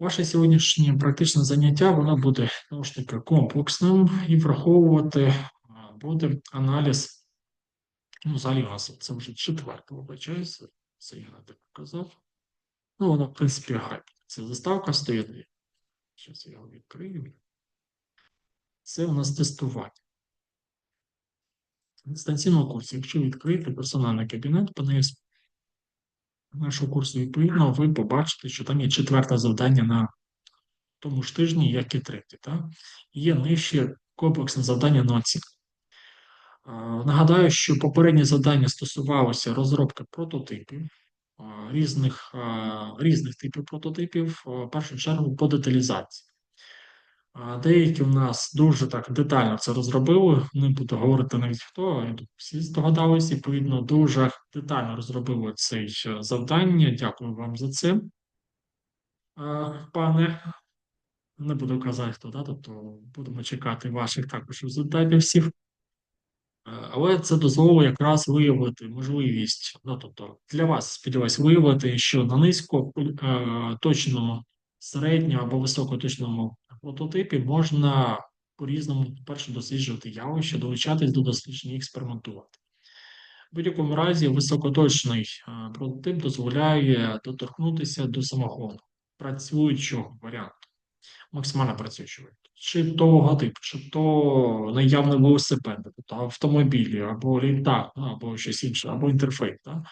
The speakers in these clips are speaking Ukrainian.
Ваше сьогоднішнє практичне заняття воно буде знову ж таки комплексним і враховувати буде аналіз. Ну, взагалі, у нас це вже четверте, вибачаюся, це я не так казав. Ну, воно, в принципі, грає. Це заставка стоїть. Зараз я його відкрию. Це у нас тестування. Дистанційного курсу. Якщо відкрити персональний кабінет, подивись нашого курсу, відповідно, ви побачите, що там є четверте завдання на тому ж тижні, як і третє. Так? Є нижче комплексне завдання на оцінку. Нагадаю, що попереднє завдання стосувалося розробки прототипів, різних, різних типів прототипів, в першу чергу по деталізації. Деякі у нас дуже так детально це розробили. Не буду говорити навіть хто, всі здогадалися, відповідно, дуже детально розробили це завдання. Дякую вам за це, пане. Не буду казати хто, да? тобто будемо чекати ваших також результатів всіх. Е, Але це дозволило якраз виявити можливість, ну тобто для вас, сподіваюся, виявити, що на низько е, точному, середньому або високоточному прототипі можна по-різному перше досліджувати явище, долучатись до дослідження і експериментувати. В будь-якому разі високоточний е, прототип дозволяє доторкнутися до самого працюючого варіанту максимально варіант. Чи то логотип, чи то наявний велосипед, тобто автомобілі, або літак, ну, або щось інше, або інтерфейс. Да?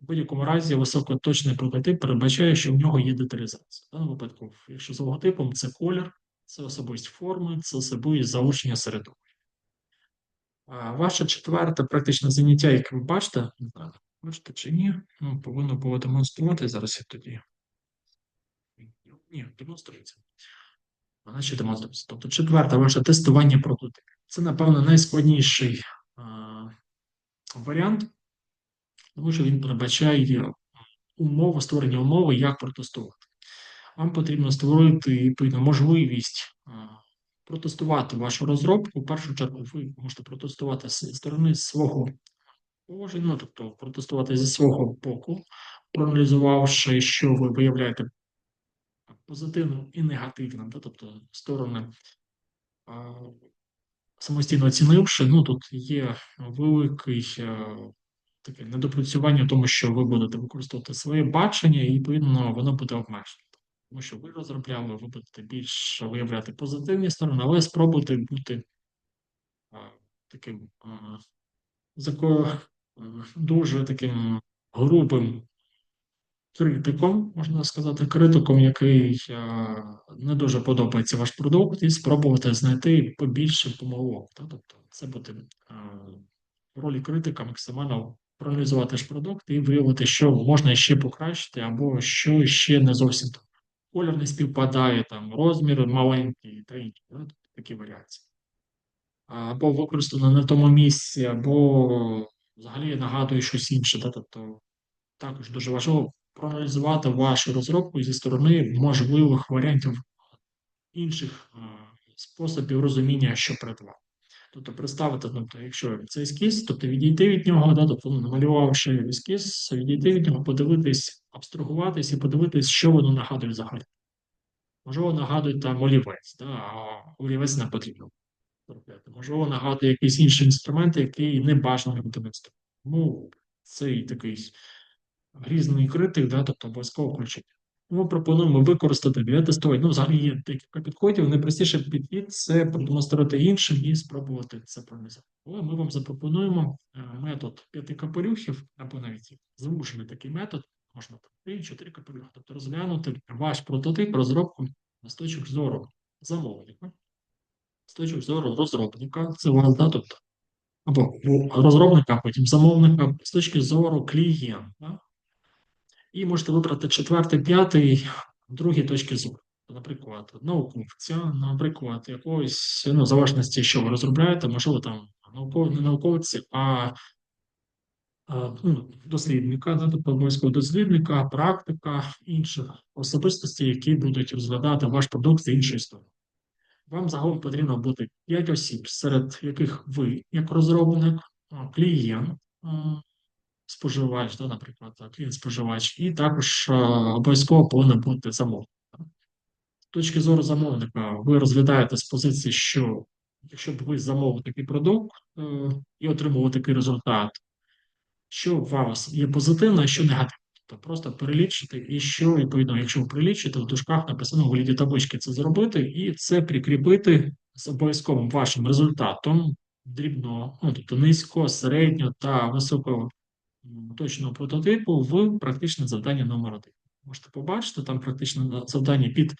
В будь-якому разі високоточний прототип передбачає, що в нього є деталізація. В даному випадку, якщо з логотипом, це колір, це особисті форми, це особисті заучення середовища. Ваше четверте практичне заняття, яке ви бачите, не знаю, бачите чи ні, ну, повинно було демонструвати. Зараз я тоді. Ні, демонструється. Вона ще демонструється. Тобто, четверте ваше тестування прототипів. Це, напевно, найскладніший а, варіант, тому що він передбачає умови, створення умови, як протестувати. Вам потрібно створити відповідно можливість протестувати вашу розробку. В першу чергу, ви можете протестувати з сторони свого положення, ну, тобто протестувати зі свого боку, проаналізувавши, що ви виявляєте позитивним і негативним, тобто сторони самостійно оцінивши, ну тут є великий таке недопрацювання в тому, що ви будете використовувати своє бачення, і відповідно воно буде обмежено. Тому що ви розробляли, ви будете більш виявляти позитивні сторони, але спробуйте бути а, таким а, зако, дуже таким грубим критиком, можна сказати, критиком, який е, не дуже подобається ваш продукт, і спробувати знайти побільше помилок. Та? Тобто, це буде в ролі критика максимально проаналізувати ваш продукт і виявити, що можна ще покращити, або що ще не зовсім так. Колір не співпадає, там розмір маленький та інші да? Такі варіації. Або використано в тому місці, або взагалі нагадує щось інше. Да? Тобто також дуже важливо проаналізувати вашу розробку зі сторони можливих варіантів інших способів розуміння, що перед вами. Тобто представити, тобто, якщо це ескіз, тобто відійти від нього, да, тобто ну, намалювавши ескіз, відійти від нього, подивитись, абстрагуватись і подивитись, що воно нагадує взагалі. Можливо, нагадує там олівець, да, а олівець не потрібно робити. Можливо, нагадує якийсь інший інструмент, який не бажано бути Тому цей такий різний критик, да, тобто обов'язково включити. Ми пропонуємо використати для тестування. Ну, взагалі є декілька підходів. Найпростіший підхід це продемонструвати іншим і спробувати це проаналізувати. Але ми вам запропонуємо е, метод п'яти капелюхів, або навіть звужений такий метод, можна три, чотири капелюхи, тобто розглянути ваш прототип розробку з точок зору замовника, з точок зору розробника, це вас, да, тобто, або розробника, потім замовника, з точки зору клієнта. І можете вибрати четвертий, п'ятий, другі точки зору. Наприклад, науковця, наприклад, якогось, ну, залежності, що ви розробляєте, можливо, там науковці, не науковці, а, ну, дослідника, да, тобто дослідника, практика інших особистостей, які будуть розглядати ваш продукт з іншої сторони. Вам загалом потрібно бути 5 осіб, серед яких ви, як розробник, клієнт, споживач, да, наприклад, клієнт споживач, і також обов'язково повинен бути замовник. точки зору замовника, ви розглядаєте з позиції, що якщо б ви замовили такий продукт е, і отримували такий результат, що у вас є позитивне, а що негативне. Тобто просто перелічити, і що, відповідно, якщо ви перелічите, в дужках написано у вигляді таблички це зробити, і це прикріпити з обов'язковим вашим результатом дрібного, ну, тобто низького, середнього та високого м, точного прототипу в практичне завдання номер 1. Можете побачити, там практичне завдання під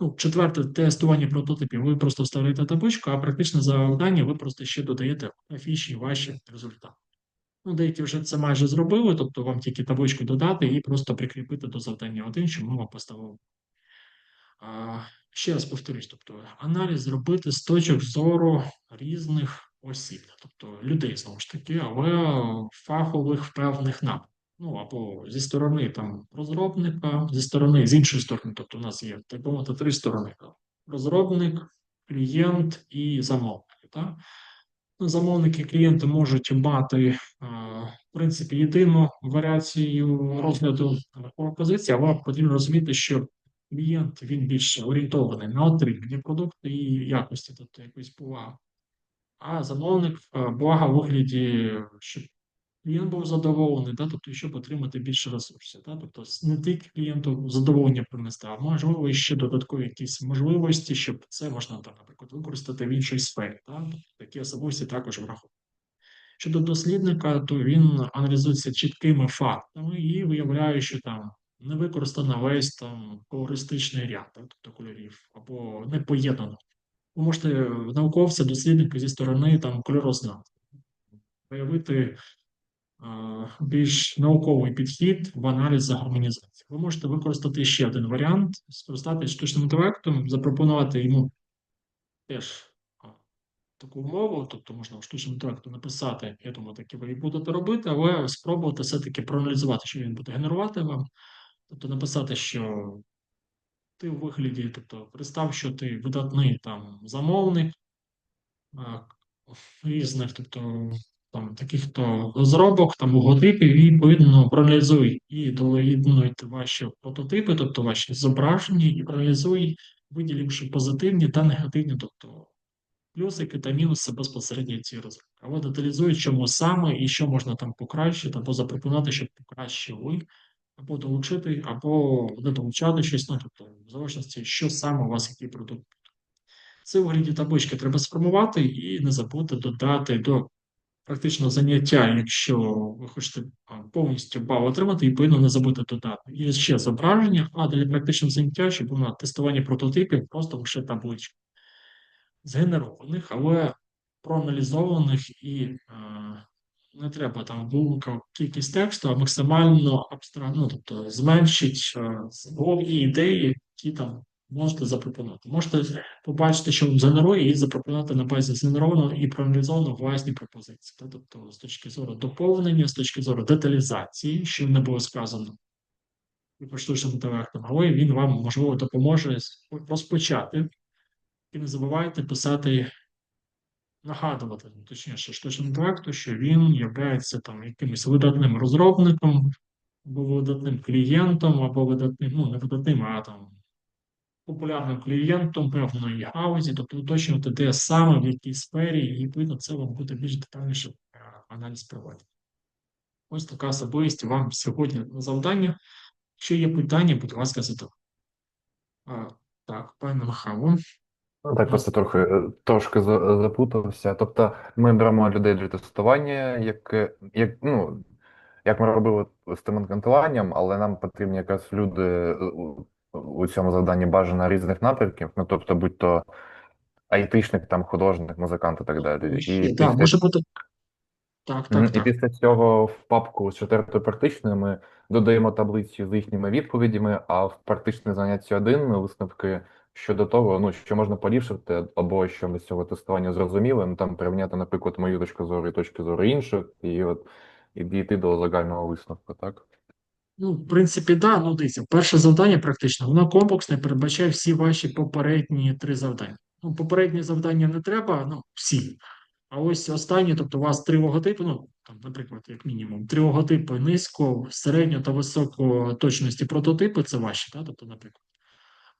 ну, четверте тестування прототипів. Ви просто вставляєте табличку, а практичне завдання ви просто ще додаєте афіші ваші результати. Ну, деякі вже це майже зробили, тобто вам тільки табличку додати і просто прикріпити до завдання 1, щоб ми вам поставили. Ще раз повторюсь, тобто аналіз зробити з точок зору різних осіб, тобто людей, знову ж таки, але фахових в певних напрямках. Ну, або зі сторони там розробника, зі сторони, з іншої сторони, тобто у нас є, так мовити, три сторони: розробник, клієнт і замовник. Так? Ну, Замовники клієнти можуть мати е, в принципі єдину варіацію розгляду пропозиції, але потрібно розуміти, що клієнт він більш орієнтований на отримання продукту і якості, тобто якоїсь поваги. А замовник е, блага вигляді, щоб клієнт був задоволений, да, тобто, щоб отримати більше ресурсів. Да, тобто не тільки клієнту задоволення принести, а можливо ще додаткові якісь можливості, щоб це можна там, наприклад, використати в іншій сфері. Да, такі особливості також враховують. Щодо дослідника, то він аналізується чіткими фактами і виявляє, що там не використано весь там колористичний ряд, тобто кольорів, або не поєднано. Ви можете науковця, дослідника зі сторони там кольорознавця проявити більш науковий підхід в аналізі гармонізації. Ви можете використати ще один варіант, скористатися штучним інтелектом, запропонувати йому теж таку умову, тобто можна в штучному інтелекту написати, я думаю, таки ви і будете робити, але спробувати все-таки проаналізувати, що він буде генерувати вам. Тобто написати, що ти у вигляді, тобто представ, що ти видатний там замовник різних, тобто там таких то розробок, там логотипів, і відповідно проаналізуй і доєднуйте ваші прототипи, тобто ваші зображення, і проаналізуй, виділивши позитивні та негативні, тобто плюсики та мінуси безпосередньо цієї розробки. Або деталізуй, чому саме і що можна там покращити, або запропонувати, щоб покращили, або долучити, або долучати щось, ну, тобто, в залежності, що саме у вас який продукт. Це вигляді таблички треба сформувати і не забути додати до практично заняття, якщо ви хочете повністю бал отримати, відповідно не забути додати. Є ще зображення, а для практичного заняття, щоб було тестування прототипів, просто лише таблички згенерованих, але проаналізованих і не треба там велика кількість тексту, а максимально абстрактно, ну, тобто зменшить е, ідеї, які там можете запропонувати. Можете побачити, що вам згенерує, і запропонувати на базі згенерованого і проаналізованого власні пропозиції. Тобто, з точки зору доповнення, з точки зору деталізації, що не було сказано і штучним інтелектом, але він вам, можливо, допоможе розпочати. І не забувайте писати, нагадувати, точніше, штучному інтелекту, що він є там якимось видатним розробником, або видатним клієнтом, або видатним, ну, не видатним, а там популярним клієнтом певної гаузі, тобто уточнювати, де саме, в якій сфері, і відповідно це вам буде більш детальніше е, аналіз проводити. Ось така особливість вам сьогодні на завдання. Якщо є питання, будь ласка, задавайте. Так, пане Михайло. Ну, так, просто трохи е, трошки запутався. Тобто ми беремо людей для тестування, як, як, ну, як ми робили з тим анкетуванням, але нам потрібні якраз люди е, у цьому завданні бажано різних напрямків, ну тобто, будь-то айтишник, там художник, музикант і так далі. І, так, після, може бути. Так, так, і так. після цього в папку з четвертою практичною ми додаємо таблиці з їхніми відповідями, а в практичне заняття один висновки щодо того, ну що можна поліпшити, або що ми з цього тестування зрозуміли, ну там порівняти, наприклад, мою точку зору і точки зору інших, і от і дійти до загального висновку, так? Ну, в принципі, да, ну дивіться, перше завдання практично, воно комплексне, передбачає всі ваші попередні три завдання. Ну, попередні завдання не треба, ну, всі. А ось останні, тобто у вас три логотипи, ну, там, наприклад, як мінімум, три логотипи низько, середньо та високо точності прототипи, це ваші, да? тобто, наприклад.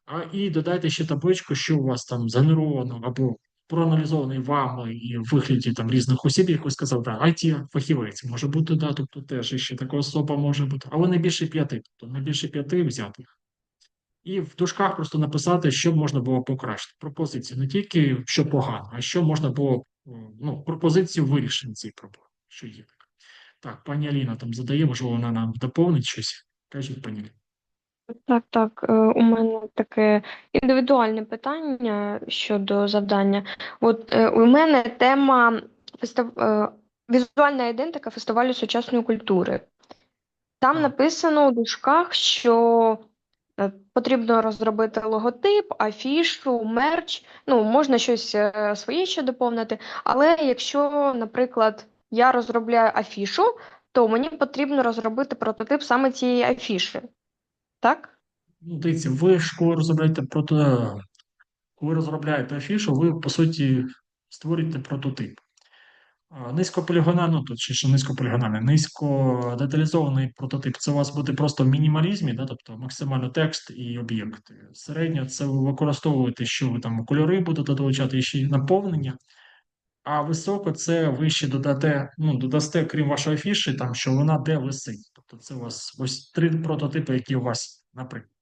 А і додайте ще табличку, що у вас там згенеровано або проаналізований вами і в вигляді там різних осіб, як сказав, да, it фахівець може бути, да, тобто теж ще така особа може бути, але не більше п'яти, тобто не більше п'яти взяти. І в дужках просто написати, що можна було покращити. Пропозицію не тільки що погано, а що можна було ну, пропозицію вирішення цієї проблеми, що є. Так, пані Аліна там задає, можливо, вона нам доповнить щось. Кажіть, пані Аліна. Так, так, е, у мене таке індивідуальне питання щодо завдання. От е, у мене тема фестив... е, візуальна ідентика фестивалю сучасної культури. Там Так. написано у дужках, що е, потрібно розробити логотип, афішу, мерч. Ну, можна щось е, своє ще доповнити. Але якщо, наприклад, я розробляю афішу, то мені потрібно розробити прототип саме цієї афіші. Так? Ну, дивіться, ви ж коли розробляєте прото... коли розробляєте афішу, ви по суті створюєте прототип. Низькополігональний, ну тут ще низькополігональний, низькодеталізований прототип. Це у вас буде просто в мінімалізмі, да, тобто максимально текст і об'єкти. Середньо це ви використовуєте, що ви там кольори будете долучати і ще й наповнення. А високо це ви ще додате, ну, додасте, крім вашої афіші, там, що вона де висить. Тобто це у вас ось три прототипи, які у вас, наприклад,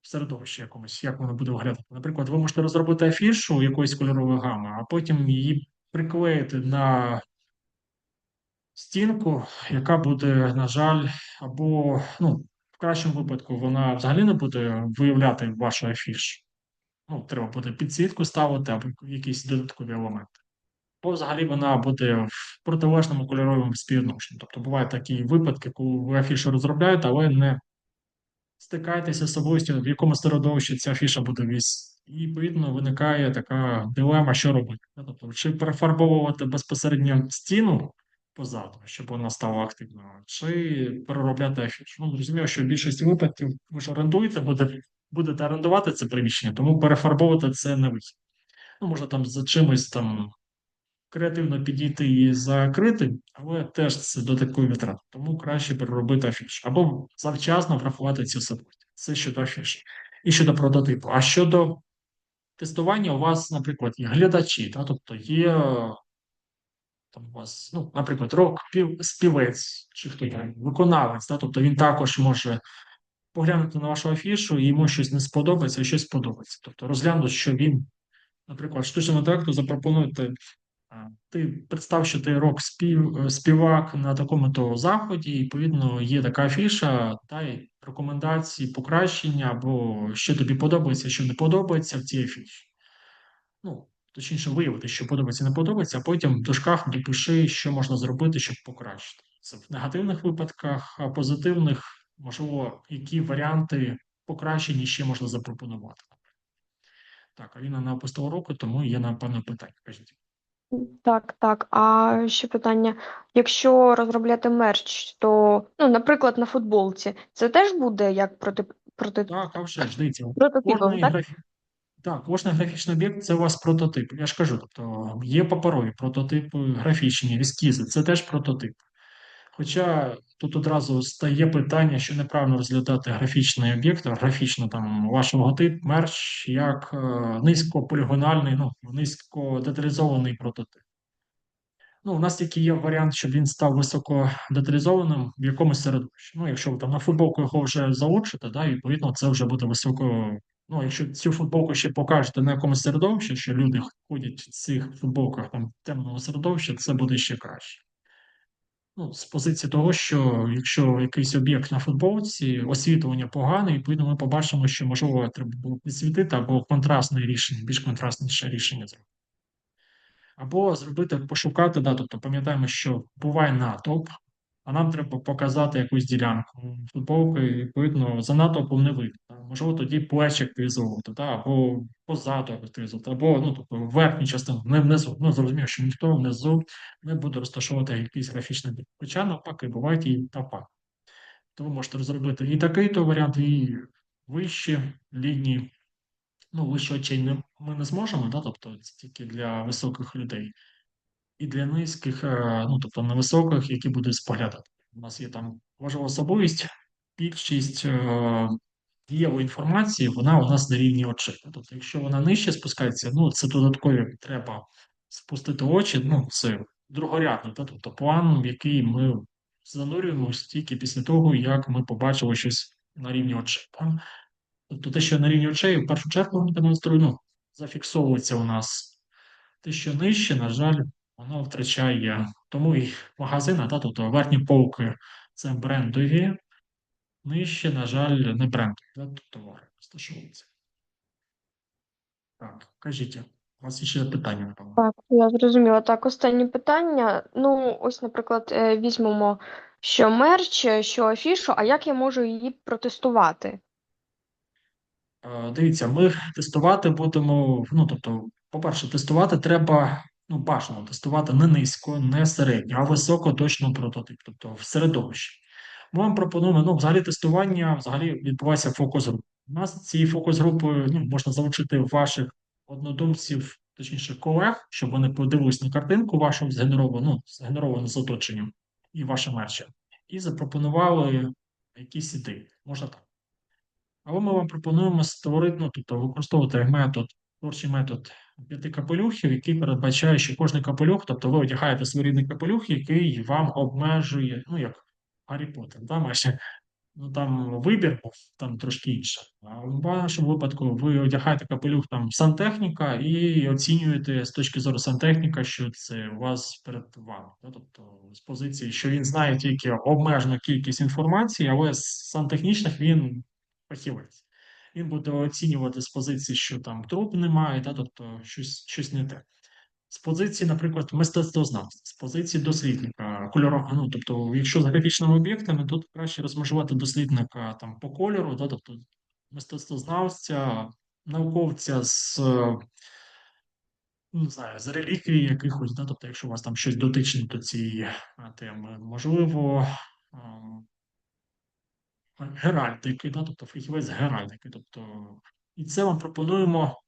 в середовищі якомусь, як воно буде виглядати. Наприклад, ви можете розробити афішу якоїсь кольорової гами, а потім її приклеїти на стінку, яка буде, на жаль, або, ну, в кращому випадку, вона взагалі не буде виявляти вашу афішу. Ну, треба буде підсвітку ставити або якісь додаткові елементи. Бо взагалі вона буде в протилежному кольоровому співвідношенні. Тобто бувають такі випадки, коли ви афішу розробляєте, але не стикаєтеся з собою, в якому середовищі ця афіша буде вісити. І, відповідно, виникає така дилема, що робити. Ну, Тобто, чи перефарбовувати безпосередньо стіну позаду, щоб вона стала активною, чи переробляти афішу. Ну, зрозуміло, що в більшості випадків ви ж орендуєте, буде, будете орендувати це приміщення, тому перефарбовувати це не вихід. Ну, можна там за чимось там креативно підійти і закрити, але теж це додаткові витрати. Тому краще переробити афіш. Або завчасно врахувати ці события. Це щодо афіші. І щодо прототипу. А щодо тестування, у вас, наприклад, є глядачі, та, тобто є там у вас, ну, наприклад, рок співець чи хто там, виконавець, та, тобто він також може поглянути на вашу афішу, і йому щось не сподобається, щось сподобається. Тобто розглянути, що він, наприклад, штучному інтелекту запропонуєте Ти представ, що ти рок спів, співак на такому то заході, і відповідно є така афіша, дай рекомендації, покращення, або що тобі подобається, що не подобається в цій афіші. Ну, точніше, виявити, що подобається, не подобається, а потім в дужках допиши, що можна зробити, щоб покращити. Це в негативних випадках, а позитивних, можливо, які варіанти покращення ще можна запропонувати. Так, Аліна не опустила руку, тому є напевно питання. Кажіть. Так, так. А ще питання: якщо розробляти мерч, то, ну, наприклад, на футболці, це теж буде як проти, проти... Так, а вже ж дивіться, прототипом, кожний так? графі... так, кожний графічний об'єкт це у вас прототип. Я ж кажу, тобто є паперові прототипи, графічні, ескізи, це теж прототип. Хоча тут одразу стає питання, що неправильно розглядати графічний об'єкт, графічно там ваш логотип, мерч, як е, низькополігональний, ну, низькодеталізований прототип. Ну, у нас тільки є варіант, щоб він став високо деталізованим в якомусь середовищі. Ну, якщо ви там на футболку його вже залучите, да, відповідно, це вже буде високо. Ну, якщо цю футболку ще покажете на якомусь середовищі, що люди ходять в цих футболках там темного середовища, це буде ще краще. Ну, з позиції того, що якщо якийсь об'єкт на футболці, освітлення погане, відповідно, ми побачимо, що можливо треба було підсвітити або контрастне рішення, більш контрастніше рішення зробити. Або зробити, пошукати, да, тобто пам'ятаємо, що буває натовп, а нам треба показати якусь ділянку футболки, відповідно, за натовпом не Можливо, тоді плечі активізовувати, да, або позаду активізувати, або ну, тобто, верхню частину, не внизу. Ну, зрозуміло, що ніхто внизу не буде розташовувати якийсь графічний бік. Хоча навпаки, бувають і навпаки. То ви можете розробити і такий то варіант, і вищі лінії ну, вище очей ми не зможемо, да? тобто це тільки для високих людей, і для низьких, е, ну тобто невисоких, які будуть споглядати. У нас є там важлива особливість, більшість е, дієвої інформації, вона у нас на рівні очей. Тобто, якщо вона нижче спускається, ну це додаткові треба спустити очі, ну це другорядно, та, тобто план, в який ми занурюємося тільки після того, як ми побачили щось на рівні очей. Та? Тобто те, що на рівні очей, в першу чергу демонструю, ну, зафіксовується у нас. Те, що нижче, на жаль, воно втрачає. Тому і магазини, та, тобто верхні полки це брендові, нижче, на жаль, не брендові, та, тобто товари розташовуються. Так, кажіть, у вас ще питання, напевно? Так, я зрозуміла. Так, останнє питання. Ну, ось, наприклад, е, візьмемо що мерч, що афішу, а як я можу її протестувати? Е, Дивіться, ми тестувати будемо. Ну, тобто, по-перше, тестувати треба, ну, бажано тестувати не низько, не середньо, а високо точно прототип, тобто в середовищі. Ми вам пропонуємо, ну, взагалі тестування взагалі відбувається фокус груп. У нас ці фокус групи ну, можна залучити ваших однодумців, точніше колег, щоб вони подивились на картинку вашу згенеровану, ну, згенеровану з оточенням і вашим мерчем, і запропонували якісь ідеї. Можна так. Але ми вам пропонуємо створити, ну, тобто використовувати метод, творчий метод п'яти капелюхів, який передбачає, що кожний капелюх, тобто ви одягаєте своєрідний капелюх, який вам обмежує, ну як Гаррі Поттер, да, майже ну там вибір був там трошки інше. А в вашому випадку ви одягаєте капелюх там сантехніка і оцінюєте з точки зору сантехніка, що це у вас перед вами. Да? Тобто з позиції, що він знає тільки обмежену кількість інформації, але з сантехнічних він фахівець. Він буде оцінювати з позиції, що там труб немає, да? тобто щось, щось не те. З позиції, наприклад, мистецтвознавця, з позиції дослідника кольорового, ну тобто, якщо з графічними об'єктами, тут краще розмежувати дослідника там по кольору, да, тобто мистецтвознавця, науковця з не знаю, з реліквії якихось, да, тобто, якщо у вас там щось дотичне до цієї теми, можливо, ем, геральдики, да, тобто фахівець геральдики. Тобто, і це вам пропонуємо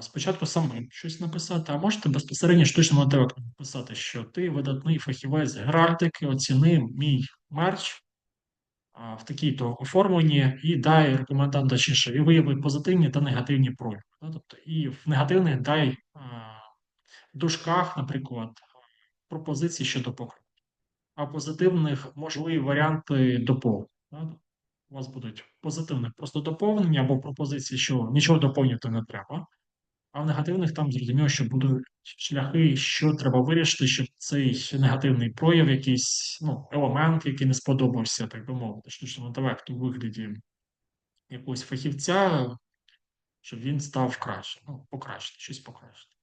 спочатку самим щось написати, а можете безпосередньо штучним інтелектом написати, що ти видатний фахівець геральдики, оціни мій мерч в такій-то оформленні і дай рекомендам точніше, і вияви позитивні та негативні прояви. Да, тобто, і в негативних дай в дужках, наприклад, пропозиції щодо покроку. А позитивних можливі варіанти доповнення. У вас будуть позитивних просто доповнення або пропозиції, що нічого доповнювати не треба. А в негативних там зрозуміло, що будуть шляхи, що треба вирішити, щоб цей негативний прояв, якийсь ну, елемент, який не сподобався, так би мовити, штучному інтелекту у вигляді якогось фахівця, щоб він став краще, ну, покращити, щось покращити.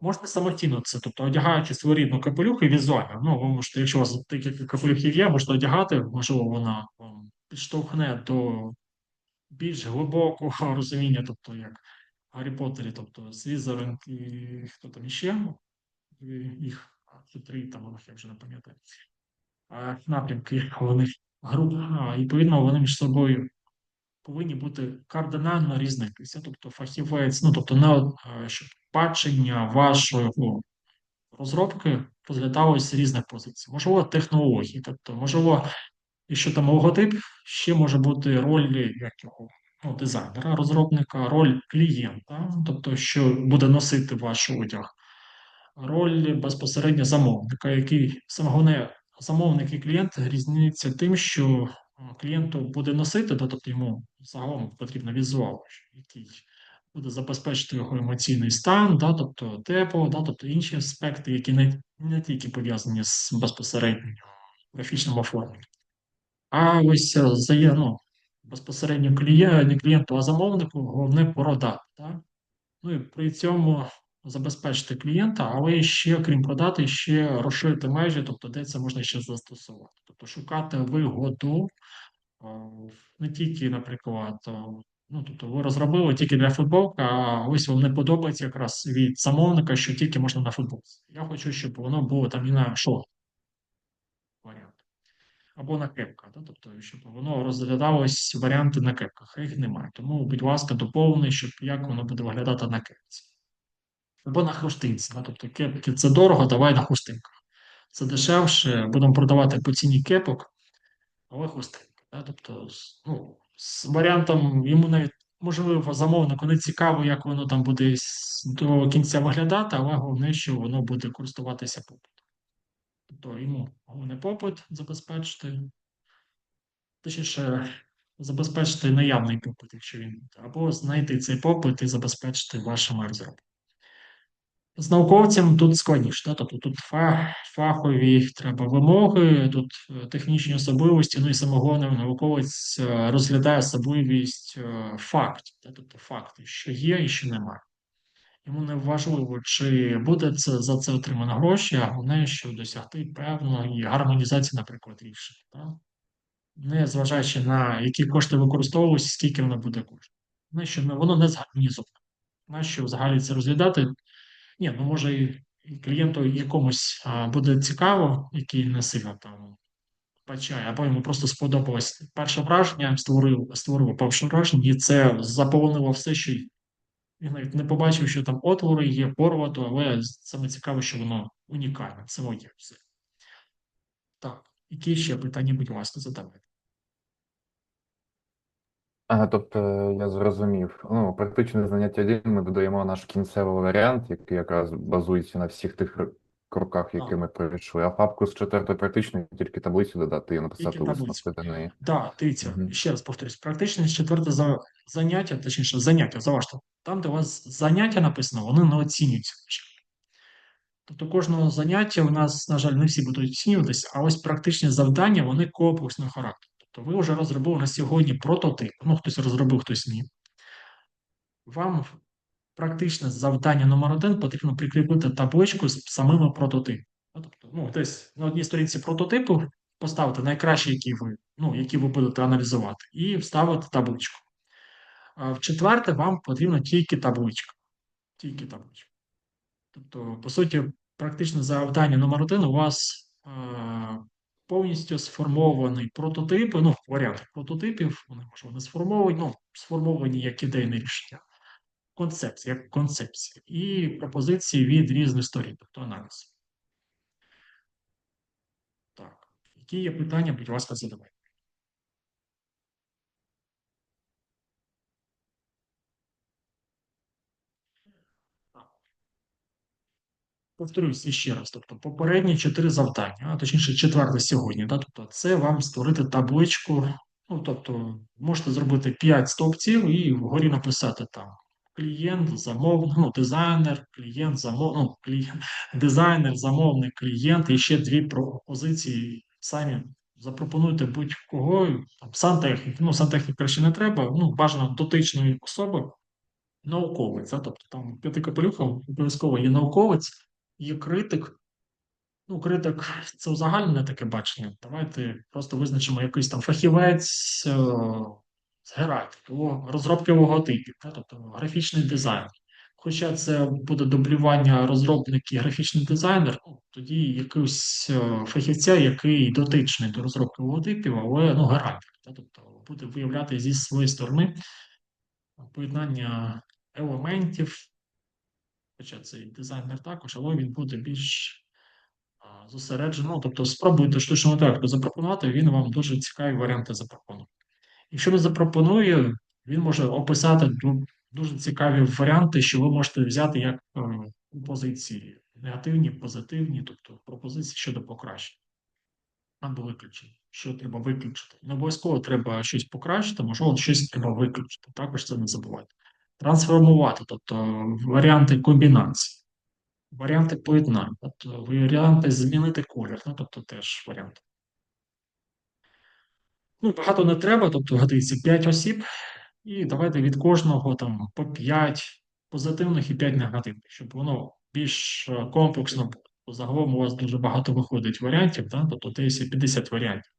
Можете самостійно це, тобто одягаючи своєрідну капелюху і візуально. Ну, ви можете, якщо у вас декілька капелюхів є, можете одягати, можливо, вона вам підштовхне до більш глибокого розуміння, тобто як Гаррі Поттері, тобто Слізерин і хто там іще, їх три там, я вже не пам'ятаю. Напрямки головних груп. А, відповідно, вони між собою повинні бути кардинально різнитися. Тобто фахівець, ну тобто на щоб бачення вашого розробки розглядалось з різних позицій. Можливо, технології, тобто, можливо, якщо там логотип, ще може бути роль як ну, дизайнера, розробника, роль клієнта, тобто, що буде носити ваш одяг, роль безпосередньо замовника, який саме головне, замовник і клієнт різняться тим, що клієнту буде носити, тобто йому загалом потрібно візуал, який буде забезпечити його емоційний стан, да, тобто тепло, да, тобто інші аспекти, які не, не тільки пов'язані з безпосередньо графічним оформленням. А ось е, зає, ну, безпосередньо клієнту, не клієнту, а замовнику головне продати. Так? Ну і при цьому забезпечити клієнта, але ще, крім продати, ще розширити межі, тобто де це можна ще застосувати. Тобто шукати вигоду е, не тільки, наприклад, е, ну тобто ви розробили тільки для футболки, а ось вам не подобається якраз від замовника, що тільки можна на футболці. Я хочу, щоб воно було там і на шорт. Або на кепках, да? тобто, щоб воно розглядалось варіанти на кепках, а їх немає. Тому, будь ласка, доповни, щоб як воно буде виглядати на кепці. Або на хустинці. Да? Тобто кепки це дорого, давай на хустинках. Це дешевше, будемо продавати по ціні кепок, але хустинки. Да? Тобто, ну, з варіантом йому навіть можливо замовнику не цікаво, як воно там буде до кінця виглядати, але головне, що воно буде користуватися попитом. Тобто йому головне попит забезпечити, точніше, забезпечити наявний попит, якщо він або знайти цей попит і забезпечити вашими розробками. З науковцем тут складніше, да? тобто тут фахові треба вимоги, тут е, технічні особливості, ну і саме головне, науковець е, розглядає особливість е, фактів, да? тобто факти, що є і що немає. Йому не важливо, чи буде це за це отримано гроші, а головне, що досягти певної гармонізації, наприклад, рішень. Да? Не зважаючи на які кошти використовуються, скільки воно буде коштувати. Воно не згармонізоване. Нащо взагалі це розглядати? Ні, ну може і клієнту якомусь буде цікаво, який не сильно там бачає, або йому просто сподобалось перше враження, створив, створив перше враження, і це заповнило все, що. Він навіть не побачив, що там отвори є, порвато, але саме цікаво, що воно унікальне, це моє все. Так, які ще питання, будь ласка, задавайте. Ага, тобто я зрозумів. Ну, практичне заняття 1 ми додаємо наш кінцевий варіант, який якраз базується на всіх тих кроках, які ми пройшли. А папку з четвертої практичної тільки таблицю додати і написати висновки до неї. Так, дивіться, Мгм. ще раз повторюсь, практичне четверте за... заняття, точніше, заняття, заважте. Там, де у вас заняття написано, вони не оцінюються. Тобто кожного заняття у нас, на жаль, не всі будуть оцінюватися, а ось практичні завдання, вони комплексного характеру. Тобто ви вже розробили на сьогодні прототип, ну, хтось розробив, хтось ні. Вам практичне завдання номер один потрібно прикріпити табличку з самими прототипами. Ну, Тобто, ну, десь на одній сторінці прототипу поставити найкращі, які ви, ну, які ви будете аналізувати, і вставити табличку. В четверте, вам потрібна тільки табличка. Тільки табличка. Тобто, по суті, практичне завдання номер один у вас е, повністю сформований прототип, ну, варіант прототипів, вони можливо не сформовані, ну, сформовані як ідейне рішення, концепція, як концепція, і пропозиції від різних сторін, тобто аналіз. Так, які є питання, будь ласка, задавайте. Повторюсь ще раз, тобто попередні чотири завдання, а точніше четверте сьогодні, да, тобто це вам створити табличку, ну тобто можете зробити 5 стовпців і вгорі написати там клієнт, замовник, ну, дизайнер, клієнт, замов, ну, клієнт, дизайнер, замовник, клієнт, і ще дві пропозиції самі запропонуйте будь-кого, там, сантехнік, ну, сантехнік краще не треба, ну, бажано дотичної особи, науковець, да, тобто там п'яти капелюхом обов'язково є науковець, є критик. Ну, критик це узагальнене таке бачення. Давайте просто визначимо якийсь там фахівець з герафіки, розробки логотипів, да, тобто графічний дизайн. Хоча це буде дублювання розробник і графічний дизайнер, ну, тоді якийсь е, фахівця, який дотичний до розробки логотипів, але ну, графік, да, тобто буде виявляти зі своєї сторони поєднання елементів, хоча цей дизайнер також, але він буде більш а, зосереджений. Ну, тобто спробуйте штучному інтелекту запропонувати, він вам дуже цікаві варіанти запропонує. Якщо не запропонує, він може описати дуже цікаві варіанти, що ви можете взяти як е, пропозиції негативні, позитивні, тобто пропозиції щодо покращення. Або виключення, що треба виключити. Не обов'язково треба щось покращити, можливо, щось треба виключити. Також це не забувайте. Трансформувати, тобто варіанти комбінації, варіанти поєднань, тобто варіанти змінити колір, ну, тобто теж варіанти. Ну, багато не треба, тобто годиться 5 осіб, і давайте від кожного там по 5 позитивних і 5 негативних, щоб воно більш е, комплексно було. Загалом у вас дуже багато виходить варіантів, да? тобто десь 50 варіантів.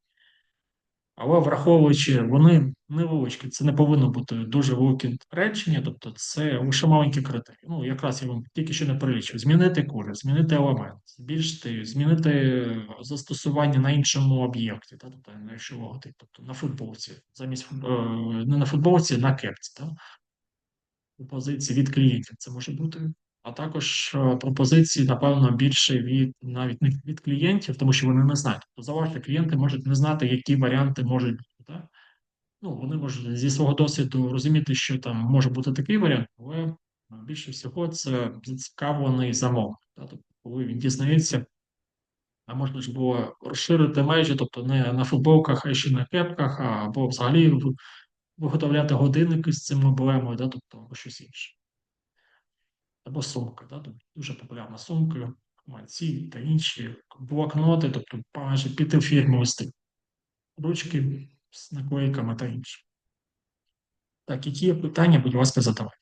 Але враховуючи, вони невеличкі, це не повинно бути дуже великі речення, тобто це лише маленькі критерії. Ну, якраз я вам тільки що не перелічив. Змінити колір, змінити елемент, збільшити, змінити застосування на іншому об'єкті, та, тобто іншому логотип, тобто на футболці, замість е, не на футболці, на кепці, та? пропозиції від клієнтів це може бути. А також е, пропозиції, напевно, більше від навіть не від клієнтів, тому що вони не знають. Тобто, заважте, клієнти можуть не знати, які варіанти можуть бути. Так? ну, вони можуть зі свого досвіду розуміти, що там може бути такий варіант, але е, більше всього це зацікавлений замовник. Тобто, коли він дізнається, а можна ж було розширити межі, тобто не на футболках, а ще на кепках, або взагалі виготовляти годинники з цим емблемою, да? тобто або щось інше. Або сумка, да? тобто дуже популярна сумка, мальці та інші блокноти, тобто майже п'ятифірмовий стиль. Ручки з наклейками та інше. Так, які питання, будь ласка, задавайте.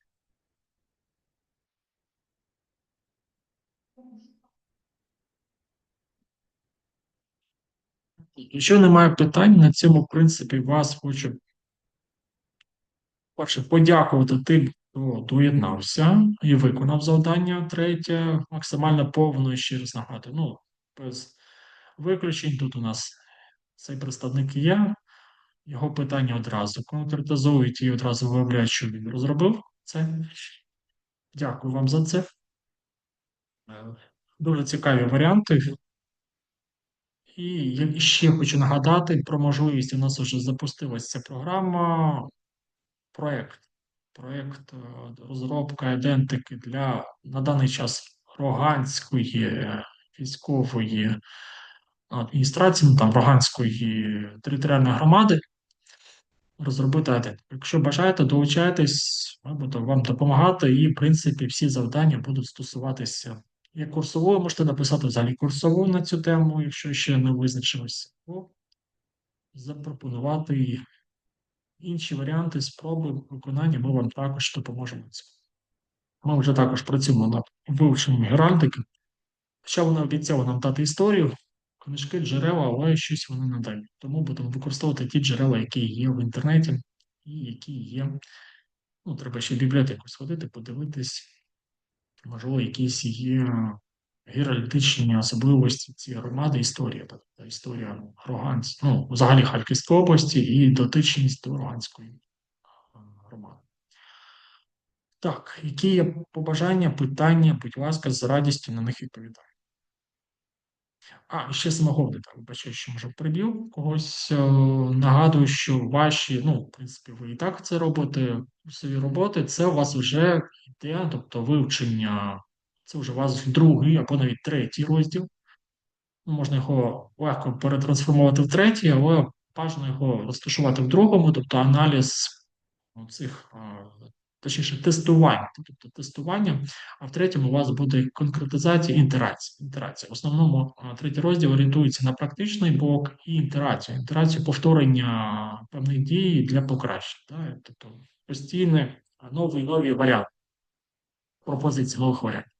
Якщо немає питань, на цьому, в принципі, вас хочу перше подякувати тим, хто доєднався і виконав завдання. Третє, максимально повно і ще раз. Ну, без виключень. Тут у нас цей представник є. Його питання одразу конкретизують і одразу виявляють, що він розробив це. Дякую вам за це. Дуже цікаві варіанти. І ще хочу нагадати про можливість. У нас вже запустилася ця програма, проєкт. Проєкт е, розробка ідентики для на даний час Роганської е, військової адміністрації, ну, там Роганської територіальної громади. Розробити ідентику. Якщо бажаєте, долучайтесь, ми будемо вам допомагати, і, в принципі, всі завдання будуть стосуватися як курсової, можете написати взагалі курсову на цю тему, якщо ще не визначилися, або запропонувати інші варіанти спроби виконання, ми вам також допоможемо. Ми вже також працюємо над вивченням геральдики. Хоча вона обіцяла нам дати історію, книжки, джерела, але щось вони дають. Тому будемо використовувати ті джерела, які є в інтернеті, і які є. Ну, треба ще в бібліотеку сходити, подивитись, можливо, якісь є геральдичні особливості цієї громади, історія, тобто історія Роганськ, ну, взагалі Харківської області і дотичність до Роганської громади. Так, які є побажання, питання, будь ласка, з радістю на них відповідаю. А, ще самоговне, так, вибачаю, що може прибів когось. е, Нагадую, що ваші, ну, в принципі, ви і так це робите, свої роботи, це у вас вже йде, тобто вивчення, це вже у вас другий або навіть третій розділ. Ну, можна його легко перетрансформувати в третій, але бажано його розташувати в другому, тобто аналіз ну, цих, точніше, тестування, тобто тестування, а в третьому у вас буде конкретизація інтерація. інтерація. В основному третій розділ орієнтується на практичний блок і інтерацію. Інтерацію повторення певних дій для покращення. Тобто постійне а, новий нові варіанти, пропозиції нових варіантів.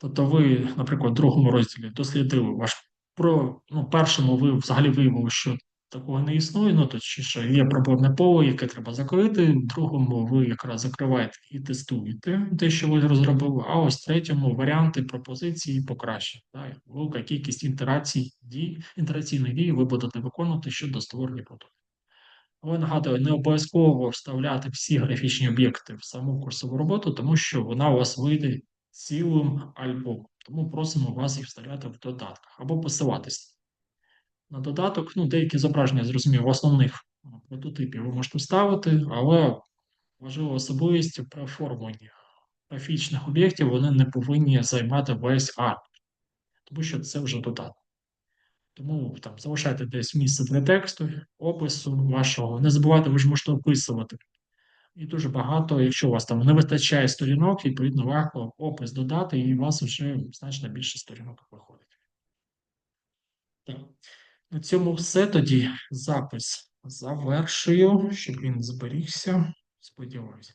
Тобто ви, наприклад, в другому розділі дослідили ваш про ну, першому ви взагалі виявили, що такого не існує, ну точніше, є проблемне поле, яке треба закрити. В другому ви якраз закриваєте і тестуєте те, що ви розробили. А ось в третьому варіанти пропозиції покращення. Велика кількість інтерацій дій, інтераційних дій ви будете виконувати щодо створення продукту. Але нагадую, не обов'язково вставляти всі графічні об'єкти в саму курсову роботу, тому що вона у вас вийде цілим альбомом. Тому просимо вас їх вставляти в додатках або посилатися. На додаток, ну, деякі зображення, зрозуміло, основних прототипів ви можете вставити, але важлива особливість при оформленні графічних об'єктів вони не повинні займати весь арт, тому що це вже додаток. Тому там залишайте десь місце для тексту, опису вашого. Не забувайте, ви ж можете описувати. І дуже багато, якщо у вас там не вистачає сторінок, відповідно, легко опис додати, і у вас вже значно більше сторінок виходить. Так. На цьому все тоді запис завершую, щоб він зберігся. Сподіваюся.